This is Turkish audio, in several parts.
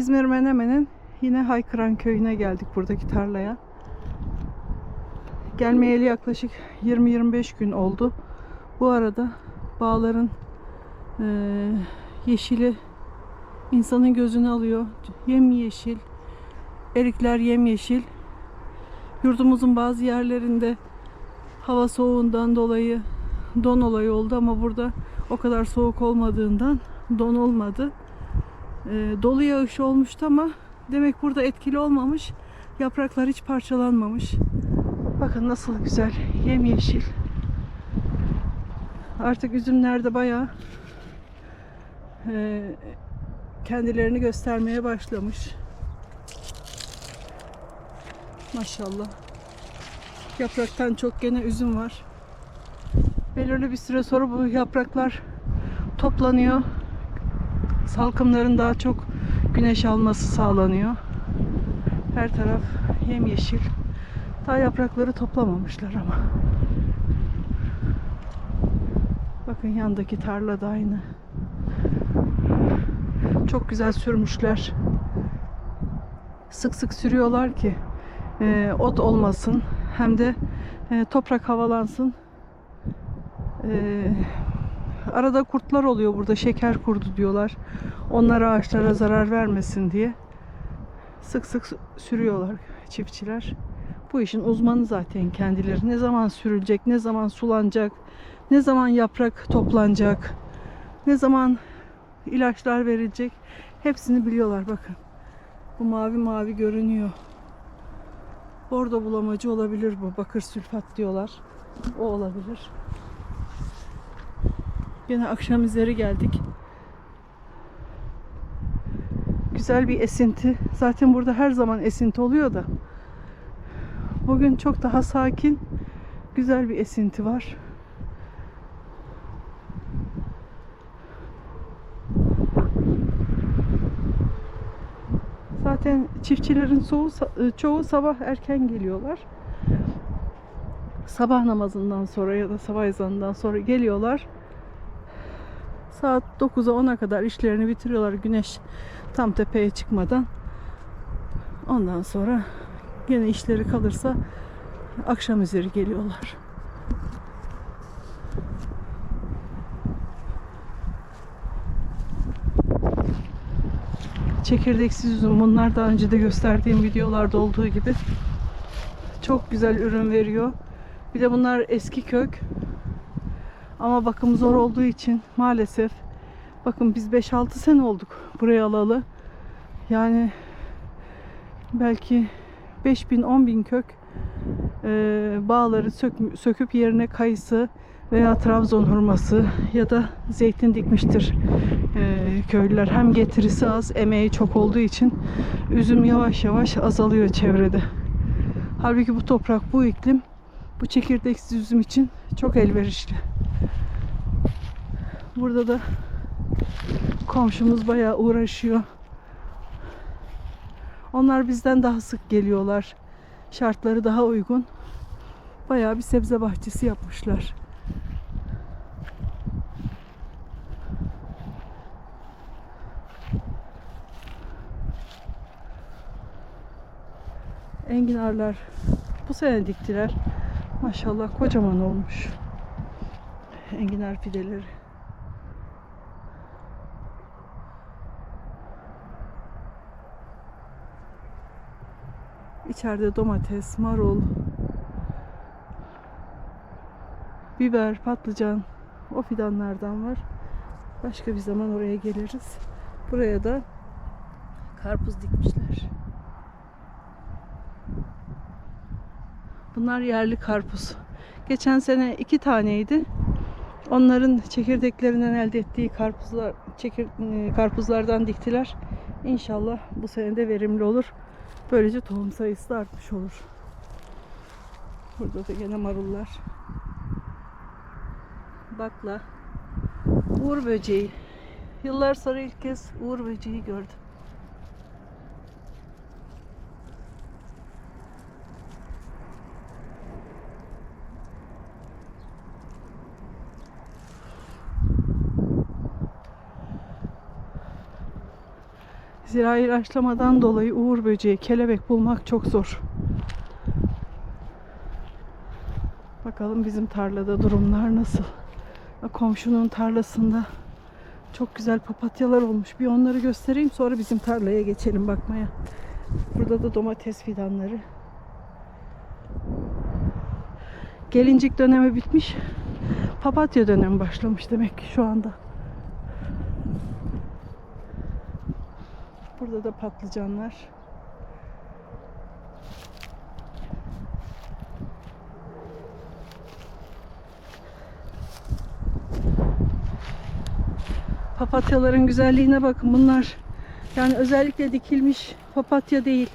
İzmir Menemen'in yine Haykıran köyüne geldik buradaki tarlaya. Gelmeyeli yaklaşık 20-25 gün oldu. Bu arada bağların eee, yeşili insanın gözünü alıyor. Yemyeşil. Erikler yemyeşil. Yurdumuzun bazı yerlerinde hava soğuğundan dolayı don olayı oldu ama burada o kadar soğuk olmadığından don olmadı. Ee, dolu yağış olmuştu ama demek burada etkili olmamış. Yapraklar hiç parçalanmamış. Bakın nasıl güzel yemyeşil. Artık üzümler de bayağı e, kendilerini göstermeye başlamış. Maşallah. Yapraktan çok gene üzüm var. Belirli bir süre sonra bu yapraklar toplanıyor. Salkımların daha çok güneş alması sağlanıyor. Her taraf yemyeşil. Daha yaprakları toplamamışlar ama. Bakın yandaki tarla da aynı. Çok güzel sürmüşler. Sık sık sürüyorlar ki e, ot olmasın hem de e, toprak havalansın. E, arada kurtlar oluyor burada şeker kurdu diyorlar. Onlar ağaçlara zarar vermesin diye sık sık sürüyorlar çiftçiler. Bu işin uzmanı zaten kendileri. Ne zaman sürülecek, ne zaman sulanacak, ne zaman yaprak toplanacak, ne zaman ilaçlar verilecek hepsini biliyorlar bakın. Bu mavi mavi görünüyor. Bordo bulamacı olabilir bu. Bakır sülfat diyorlar. O olabilir. Yine akşam üzeri geldik. Güzel bir esinti. Zaten burada her zaman esinti oluyor da. Bugün çok daha sakin, güzel bir esinti var. Zaten çiftçilerin çoğu, çoğu sabah erken geliyorlar. Sabah namazından sonra ya da sabah ezanından sonra geliyorlar. Saat 9'a 10'a kadar işlerini bitiriyorlar güneş tam tepeye çıkmadan. Ondan sonra gene işleri kalırsa akşam üzeri geliyorlar. Çekirdeksiz üzüm bunlar daha önce de gösterdiğim videolarda olduğu gibi çok güzel ürün veriyor. Bir de bunlar eski kök. Ama bakım zor olduğu için maalesef bakın biz 5-6 sene olduk buraya alalı. Yani belki 5000 10 bin kök e, bağları sök, söküp yerine kayısı veya Trabzon hurması ya da zeytin dikmiştir e, köylüler. Hem getirisi az, emeği çok olduğu için üzüm yavaş yavaş azalıyor çevrede. Halbuki bu toprak, bu iklim bu çekirdeksiz üzüm için çok elverişli. Burada da komşumuz bayağı uğraşıyor. Onlar bizden daha sık geliyorlar. Şartları daha uygun. Bayağı bir sebze bahçesi yapmışlar. Enginarlar bu sene diktiler. Maşallah kocaman olmuş. Enginar fideleri. İçeride domates, marul, biber, patlıcan o fidanlardan var. Başka bir zaman oraya geliriz. Buraya da karpuz dikmişler. Bunlar yerli karpuz. Geçen sene iki taneydi. Onların çekirdeklerinden elde ettiği karpuzlar, çekir, e, karpuzlardan diktiler. İnşallah bu sene de verimli olur. Böylece tohum sayısı da artmış olur. Burada da gene marullar. Bakla. Uğur böceği. Yıllar sonra ilk kez uğur böceği gördüm. Zira ilaçlamadan dolayı uğur böceği, kelebek bulmak çok zor. Bakalım bizim tarlada durumlar nasıl? Komşunun tarlasında çok güzel papatyalar olmuş. Bir onları göstereyim sonra bizim tarlaya geçelim bakmaya. Burada da domates fidanları. Gelincik dönemi bitmiş. Papatya dönemi başlamış demek ki şu anda. Burada da patlıcanlar. Papatyaların güzelliğine bakın. Bunlar yani özellikle dikilmiş papatya değil.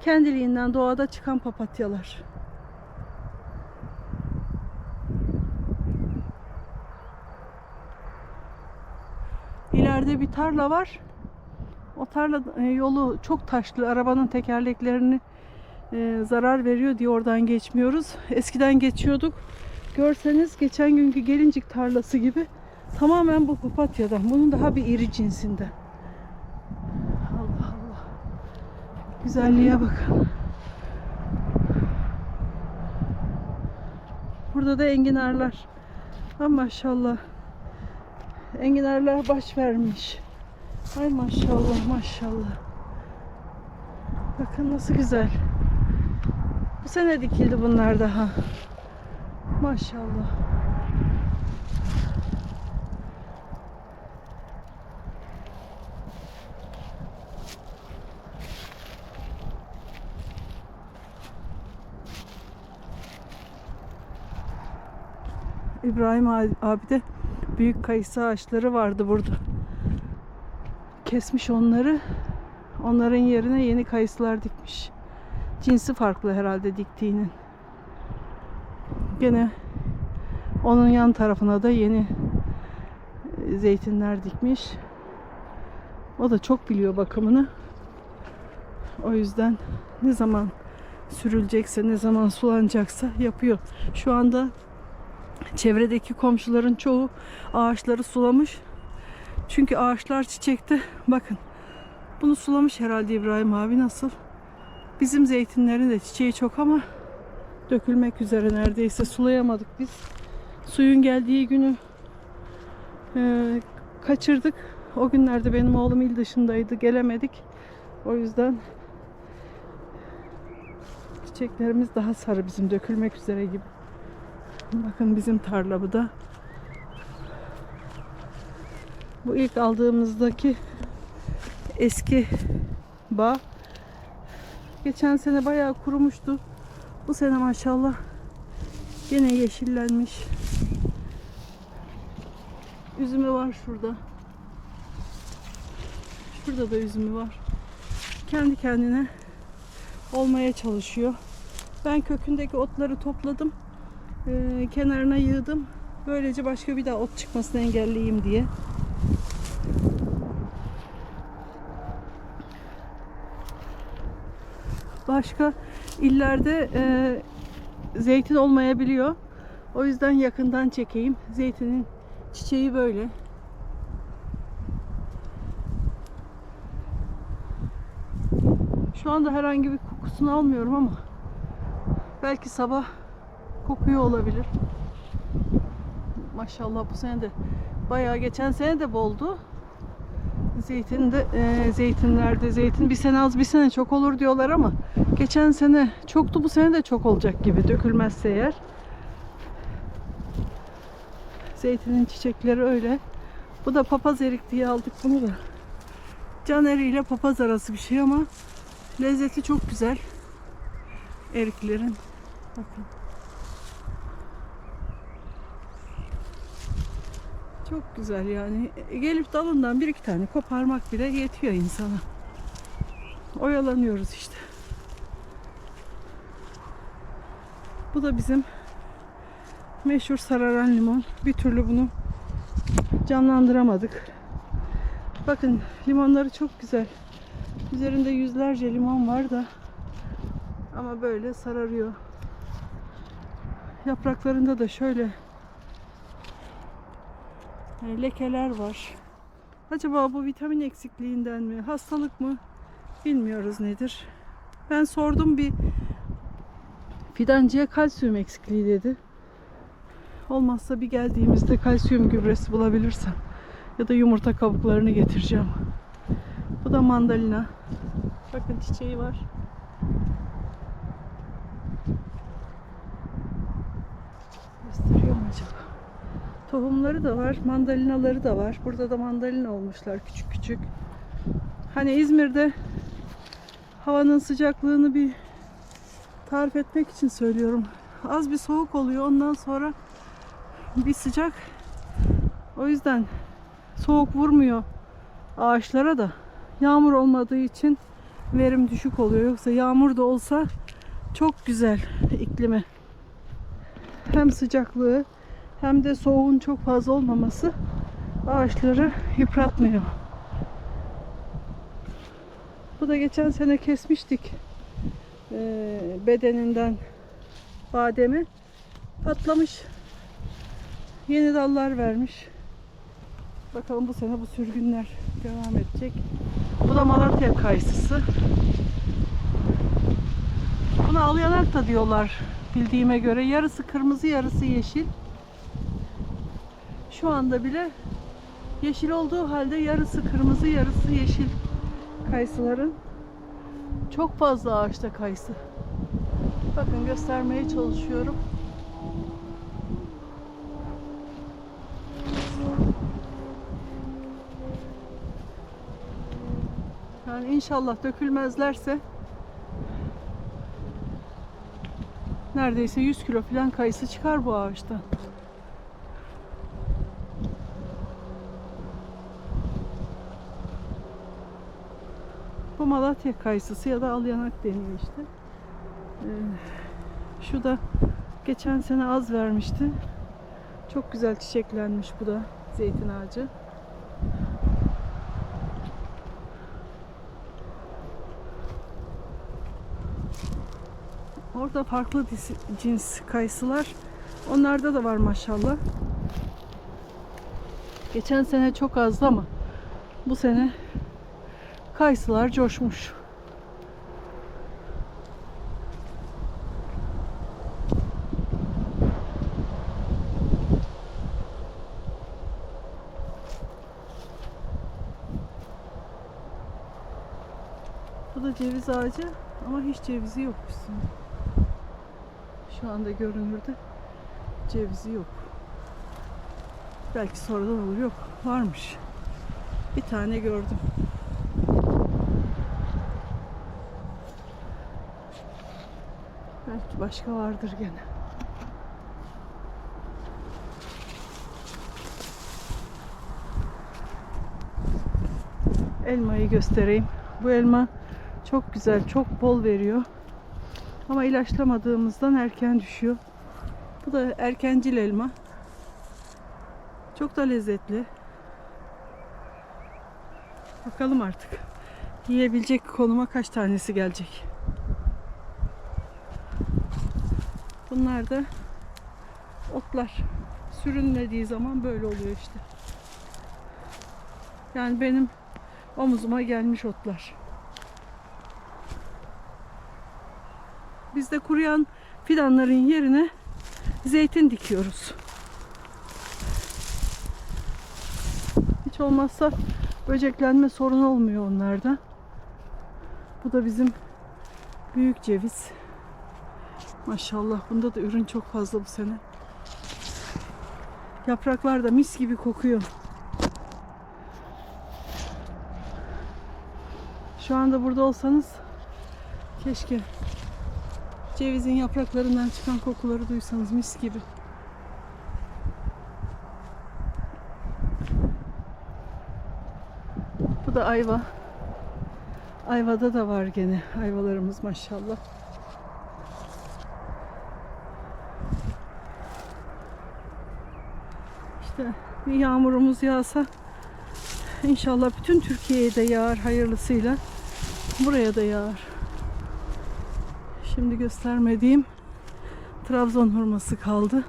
Kendiliğinden doğada çıkan papatyalar. İleride bir tarla var. O tarla e, yolu çok taşlı. Arabanın tekerleklerini e, zarar veriyor diye oradan geçmiyoruz. Eskiden geçiyorduk. Görseniz geçen günkü gelincik tarlası gibi tamamen bu papatyadan. Bunun daha bir iri cinsinden. Allah Allah. Güzelliğe bakın. Burada da enginarlar. Ha maşallah. Enginarlar baş vermiş. Ay maşallah maşallah. Bakın nasıl güzel. Bu sene dikildi bunlar daha. Maşallah. İbrahim abi de büyük kayısı ağaçları vardı burada. Kesmiş onları. Onların yerine yeni kayısılar dikmiş. Cinsi farklı herhalde diktiğinin. Gene onun yan tarafına da yeni e, zeytinler dikmiş. O da çok biliyor bakımını. O yüzden ne zaman sürülecekse, ne zaman sulanacaksa yapıyor. Şu anda çevredeki komşuların çoğu ağaçları sulamış. Çünkü ağaçlar çiçekte. Bakın. Bunu sulamış herhalde İbrahim abi nasıl? Bizim zeytinlerin de çiçeği çok ama dökülmek üzere neredeyse sulayamadık biz. Suyun geldiği günü e, kaçırdık. O günlerde benim oğlum il dışındaydı. Gelemedik. O yüzden çiçeklerimiz daha sarı bizim dökülmek üzere gibi. Bakın bizim tarla bu da. Bu ilk aldığımızdaki eski bağ. Geçen sene bayağı kurumuştu. Bu sene maşallah yine yeşillenmiş. Üzümü var şurada. Şurada da üzümü var. Kendi kendine olmaya çalışıyor. Ben kökündeki otları topladım. Ee, kenarına yığdım. Böylece başka bir daha ot çıkmasını engelleyeyim diye. Başka illerde e, zeytin olmayabiliyor. O yüzden yakından çekeyim. Zeytinin çiçeği böyle. Şu anda herhangi bir kokusunu almıyorum ama belki sabah kokuyor olabilir. Maşallah bu sene de bayağı geçen sene de boldu. Zeytin de e, zeytinlerde zeytin bir sene az bir sene çok olur diyorlar ama geçen sene çoktu bu sene de çok olacak gibi dökülmezse eğer. Zeytinin çiçekleri öyle. Bu da papaz erik diye aldık bunu da. Can eriğiyle papaz arası bir şey ama lezzeti çok güzel. Eriklerin. Bakın. Çok güzel yani. Gelip dalından bir iki tane koparmak bile yetiyor insana. Oyalanıyoruz işte. Bu da bizim meşhur sararan limon. Bir türlü bunu canlandıramadık. Bakın limonları çok güzel. Üzerinde yüzlerce limon var da ama böyle sararıyor. Yapraklarında da şöyle e, lekeler var. Acaba bu vitamin eksikliğinden mi, hastalık mı bilmiyoruz nedir. Ben sordum bir fidancıya kalsiyum eksikliği dedi. Olmazsa bir geldiğimizde kalsiyum gübresi bulabilirsem ya da yumurta kabuklarını getireceğim. Bu da mandalina. Bakın çiçeği var. Gösteriyor mu acaba? Tohumları da var, mandalinaları da var. Burada da mandalina olmuşlar küçük küçük. Hani İzmir'de havanın sıcaklığını bir tarif etmek için söylüyorum. Az bir soğuk oluyor ondan sonra bir sıcak. O yüzden soğuk vurmuyor ağaçlara da. Yağmur olmadığı için verim düşük oluyor. Yoksa yağmur da olsa çok güzel iklimi. Hem sıcaklığı hem de soğuğun çok fazla olmaması ağaçları yıpratmıyor. Bu da geçen sene kesmiştik bedeninden bademi patlamış. Yeni dallar vermiş. Bakalım bu sene bu sürgünler devam edecek. Bu da Malatya kayısısı. Buna alyanak da diyorlar bildiğime göre. Yarısı kırmızı yarısı yeşil. Şu anda bile yeşil olduğu halde yarısı kırmızı yarısı yeşil kayısıların. Çok fazla ağaçta kayısı. Bakın göstermeye çalışıyorum. Yani inşallah dökülmezlerse neredeyse 100 kilo falan kayısı çıkar bu ağaçtan. Bu Malatya kayısısı ya da alyanak deniyor işte. Ee, şu da geçen sene az vermişti. Çok güzel çiçeklenmiş bu da zeytin ağacı. Orada farklı cins kayısılar. Onlarda da var maşallah. Geçen sene çok azdı ama bu sene kayısılar coşmuş. Bu da ceviz ağacı ama hiç cevizi yok üstünde. Şu anda görünürde cevizi yok. Belki sonradan olur yok. Varmış. Bir tane gördüm. Belki başka vardır gene. Elmayı göstereyim. Bu elma çok güzel, çok bol veriyor. Ama ilaçlamadığımızdan erken düşüyor. Bu da erkencil elma. Çok da lezzetli. Bakalım artık. Yiyebilecek konuma kaç tanesi gelecek. Bunlar da otlar. Sürünmediği zaman böyle oluyor işte. Yani benim omuzuma gelmiş otlar. Biz de kuruyan fidanların yerine zeytin dikiyoruz. Hiç olmazsa böceklenme sorunu olmuyor onlarda. Bu da bizim büyük ceviz. Maşallah bunda da ürün çok fazla bu sene. Yapraklar da mis gibi kokuyor. Şu anda burada olsanız keşke cevizin yapraklarından çıkan kokuları duysanız mis gibi. Bu da ayva. Ayvada da var gene ayvalarımız maşallah. İşte bir yağmurumuz yağsa inşallah bütün Türkiye'ye de yağar hayırlısıyla. Buraya da yağar. Şimdi göstermediğim Trabzon hurması kaldı.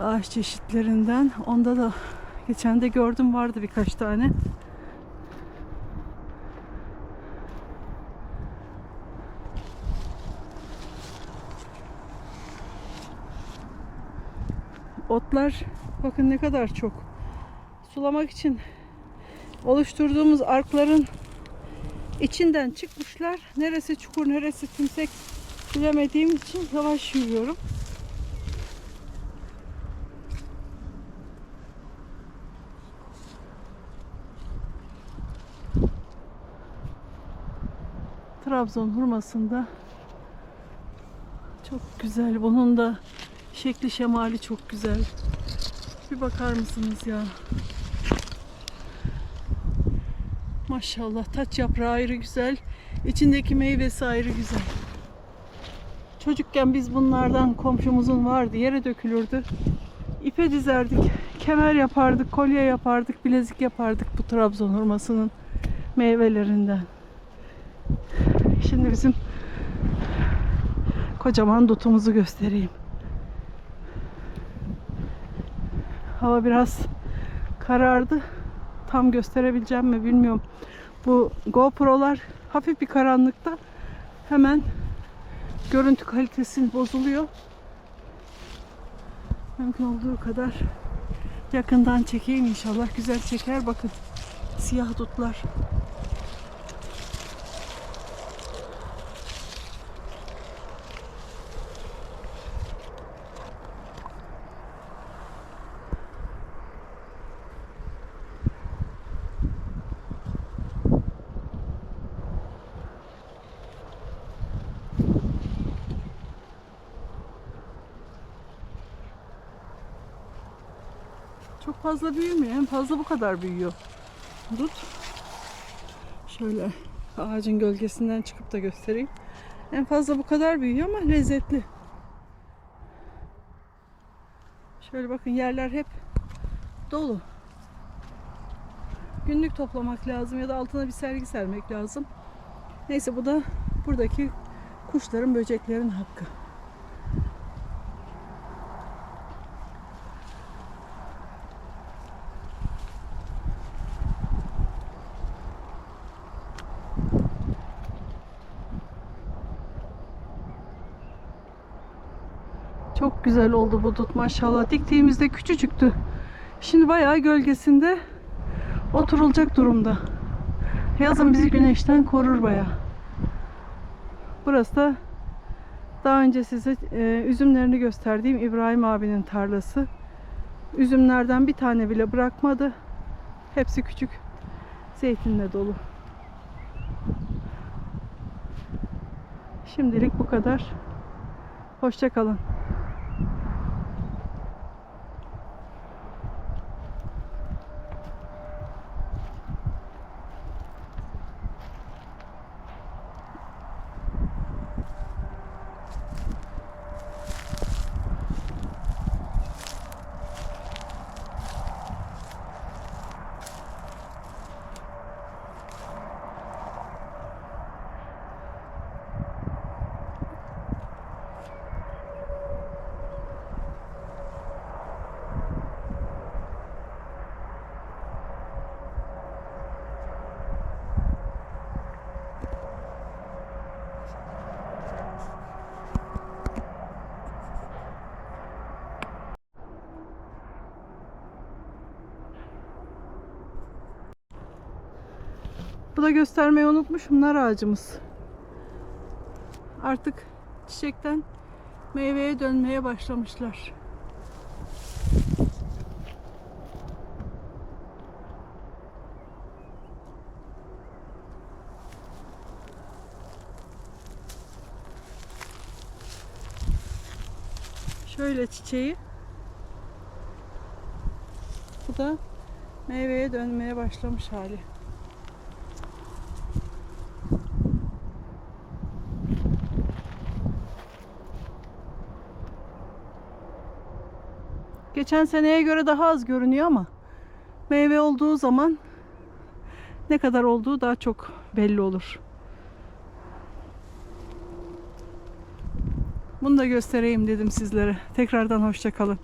Ağaç çeşitlerinden. Onda da Geçen de gördüm vardı birkaç tane. Otlar bakın ne kadar çok. Sulamak için oluşturduğumuz arkların içinden çıkmışlar. Neresi çukur, neresi tümsek bilemediğim için yavaş yürüyorum. Trabzon hurmasında çok güzel. Bunun da şekli şemali çok güzel. Bir bakar mısınız ya? Maşallah taç yaprağı ayrı güzel. İçindeki meyvesi ayrı güzel. Çocukken biz bunlardan komşumuzun vardı. Yere dökülürdü. İpe dizerdik. Kemer yapardık, kolye yapardık, bilezik yapardık bu Trabzon hurmasının meyvelerinden. Şimdi bizim kocaman dutumuzu göstereyim. Hava biraz karardı. Tam gösterebileceğim mi bilmiyorum. Bu GoPro'lar hafif bir karanlıkta hemen görüntü kalitesi bozuluyor. Mümkün olduğu kadar yakından çekeyim inşallah. Güzel çeker. Bakın siyah dutlar. Fazla büyümüyor. En fazla bu kadar büyüyor. Dut. Şöyle ağacın gölgesinden çıkıp da göstereyim. En fazla bu kadar büyüyor ama lezzetli. Şöyle bakın yerler hep dolu. Günlük toplamak lazım ya da altına bir sergi sermek lazım. Neyse bu da buradaki kuşların, böceklerin hakkı. Çok güzel oldu bu dut maşallah. Diktiğimizde küçücüktü. Şimdi bayağı gölgesinde oturulacak durumda. Yazın bizi güneşten korur bayağı. Burası da daha önce size e, üzümlerini gösterdiğim İbrahim abinin tarlası. Üzümlerden bir tane bile bırakmadı. Hepsi küçük zeytinle dolu. Şimdilik bu kadar. Hoşça Bu da göstermeyi unutmuşum nar ağacımız. Artık çiçekten meyveye dönmeye başlamışlar. Şöyle çiçeği. Bu da meyveye dönmeye başlamış hali. Geçen seneye göre daha az görünüyor ama meyve olduğu zaman ne kadar olduğu daha çok belli olur. Bunu da göstereyim dedim sizlere. Tekrardan hoşça kalın.